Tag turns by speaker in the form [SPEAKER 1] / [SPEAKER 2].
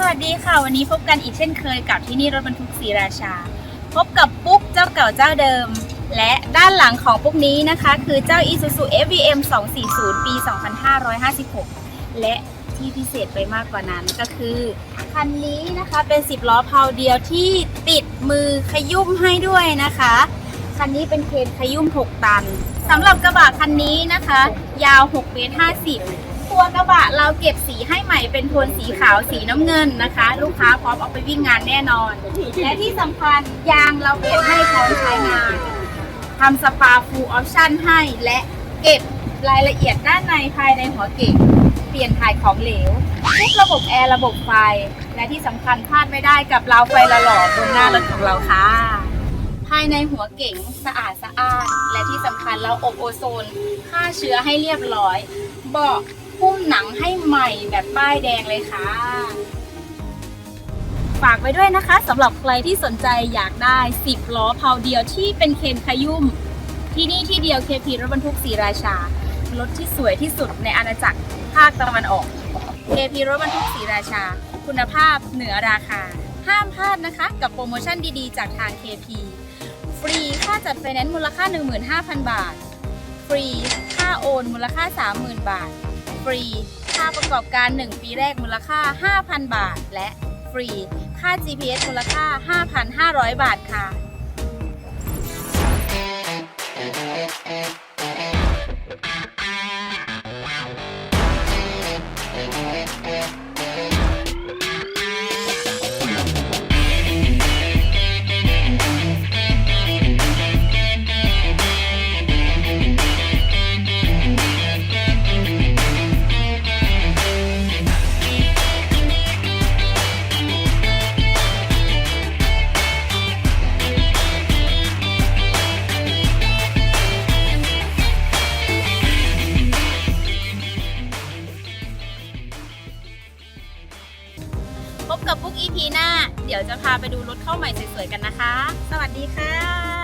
[SPEAKER 1] สวัสดีค่ะ วันนี้พบกันอีกเช่นเคยกับที่นี่รถบรรทุกศรีราชา พบกับปุ๊กเจ้าเก่าเจ้าเดิม และด้านหลังของปุ๊กนี้นะคะ คือเจ้า Isuzu FVM 240 ปี 2556 และที่พิเศษไปมากกว่านั้นก็คือ คันนี้นะคะเป็น 10 ล้อเพาเดียวที่ติดมือขยุ่มให้ด้วยนะคะ คันนี้เป็นเคนขยุ่ม 6 ตันสำหรับกระบะคันนี้นะคะ ยาว6เมตร50 ตัวกระบะเราเก็บสีให้ใหม่เป็นโทนสีขาวสีน้ำเงินนะคะ ลูกค้าพร้อมเอาไปวิ่งงานแน่นอน และที่สำคัญยางเราเก็บให้พร้อมใช้งานทำสปาฟูลออปชั่นให้และเก็บรายละเอียดด้านในภายในหัวเก่งเปลี่ยนถ่ายของเหลวทุกระบบแอร์ระบบไฟ และที่สำคัญพลาดไม่ได้กับราวไฟละหล่อบนหน้ารถของเราค่ะ ภายในหัวเก๋งสะอาดสะอาด และที่สำคัญเราอบโอโซนฆ่าเชื้อให้เรียบร้อยเบาะ หุ้มหนังให้ใหม่แบบป้ายแดงเลยค่ะ ฝากไว้ด้วยนะคะสำหรับใครที่สนใจอยากได้ 10 ล้อเพาเดียวที่เป็นเคนขยุ่ม ที่นี่ที่เดียว KP รถบรรทุกศรีราชารถที่สวยที่สุดในอาณาจักรภาคตะวันออก KP รถบรรทุกศรีราชา คุณภาพเหนือราคา ห้ามพลาดนะคะกับโปรโมชั่นดีๆ จากทาง KP ฟรีค่าจัดไฟแนนซ์มูลค่า 15,000 บาท ฟรีค่าโอนมูลค่า 30,000 บาท ฟรี ค่าประกอบการ 1 ปีแรกมูลค่า 5,000 บาท และฟรี ค่า GPS มูลค่า 5,500 บาทค่ะพ กับปุ๊ก EP หน้า เดี๋ยวจะพาไปดูรถเข้าใหม่สวยๆกันนะคะ สวัสดีค่ะ